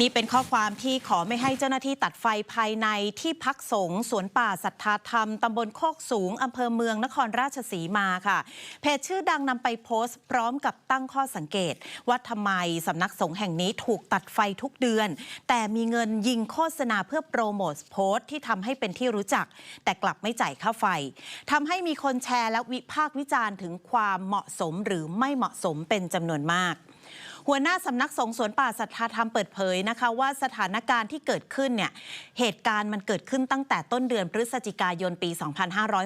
นี่เป็นข้อความที่ขอไม่ให้เจ้าหน้าที่ตัดไฟภายในที่พักสงฆ์สวนป่าสัทธาธรรม ตำบลโคกสูง อำเภอเมืองนครราชสีมาค่ะ เพจชื่อดังนำไปโพสต์ พร้อมกับตั้งข้อสังเกต ว่าทำไมสำนักสงฆ์แห่งนี้ถูกตัดไฟทุกเดือน แต่มีเงินยิงโฆษณาเพื่อโปรโมทโพสต์ที่ทำให้เป็นที่รู้จัก แต่กลับไม่จ่ายค่าไฟทำให้มีคนแชร์และวิพากษ์วิจารณ์ถึงความเหมาะสมหรือไม่เหมาะสมเป็นจำนวนมาก หัวหน้าสำนักสงฆ์สวนป่าสัทธาธรรมเปิดเผยนะคะ ว่าสถานการณ์ที่เกิดขึ้นเนี่ยเหตุการณ์มันเกิดขึ้นตั้งแต่ต้นเดือนพฤศจิกายนปี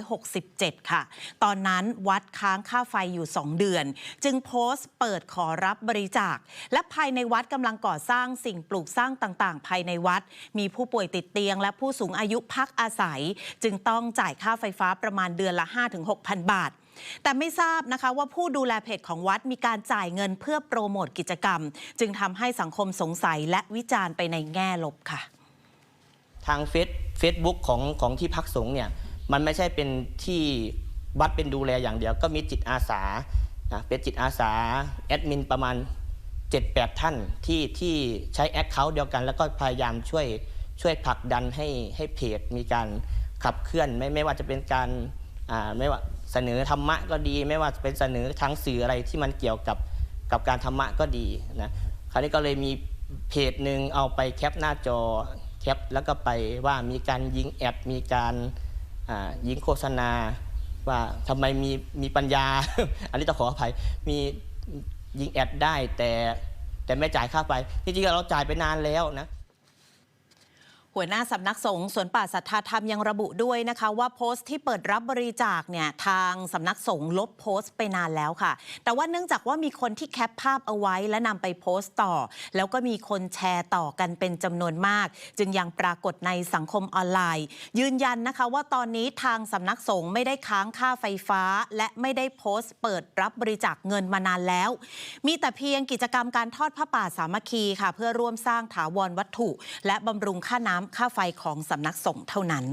2567 ค่ะ ตอนนั้นวัดค้างค่าไฟอยู่ 2 เดือน จึงโพสต์เปิดขอรับบริจาค และภายในวัดกำลังก่อสร้างสิ่งปลูกสร้างต่างๆ ภายในวัด มีผู้ป่วยติดเตียง และผู้สูงอายุพักอาศัย จึงต้องจ่ายค่าไฟฟ้าประมาณเดือนละ 5-6,000 บาท แต่ไม่ทราบนะคะว่าผู้ดูแลเพจของวัดมีการจ่ายเงินเพื่อโปรโมทกิจกรรม จึงทำให้สังคมสงสัยและวิจารณ์ไปในแง่ลบค่ะ ทางเฟซเฟซบุ๊กของของที่พักสงฆ์เนี่ยมันไม่ใช่เป็นที่วัดเป็นดูแลอย่างเดียว ก็มีจิตอาสาเป็นจิตอาสาแอดมินประมาณ 7-8 ท่านที่ที่ใช้แอคเคาท์เดียวกัน แล้วก็พยายามช่วยช่วยผลักดันให้ให้เพจมีการขับเคลื่อนไม่ไม่ว่าจะเป็นการไม่ว่า เสนอธรรมะก็ดี ไม่ว่าจะเป็นเสนอทางสื่ออะไรที่มันเกี่ยวกับกับการธรรมะก็ดีนะคราวนี้ก็เลยมีเพจหนึ่งเอาไปแคปหน้าจอแคปแล้วก็ไปว่ามีการยิงแอดมีการยิงโฆษณา ว่าทำไมมีมีปัญญา อันนี้ต้องขออภัยมียิงแอดได้แต่แต่ไม่จ่ายค่าไฟจริงๆเราจ่ายไปนานแล้วนะ หัวหน้าสำนักสงฆ์สวนป่าสัทธาธรรมยังระบุด้วยนะคะว่าโพสต์ที่เปิดรับบริจาคเนี่ยทางสำนักสงฆ์ลบโพสต์ไปนานแล้วค่ะ แต่ว่าเนื่องจากว่ามีคนที่แคปภาพเอาไว้และนำไปโพสต์ต่อ แล้วก็มีคนแชร์ต่อกันเป็นจำนวนมาก จึงยังปรากฏในสังคมออนไลน์ ยืนยันนะคะว่าตอนนี้ทางสำนักสงฆ์ไม่ได้ค้างค่าไฟฟ้า และไม่ได้โพสต์ เปิดรับบริจาคเงินมานานแล้ว มีแต่เพียงกิจกรรมการทอดผ้าป่าสามัคคีค่ะ เพื่อร่วมสร้างถาวรวัตถุ และบำรุงค่าน้ำค่าไฟของสำนักสงฆ์เท่านั้น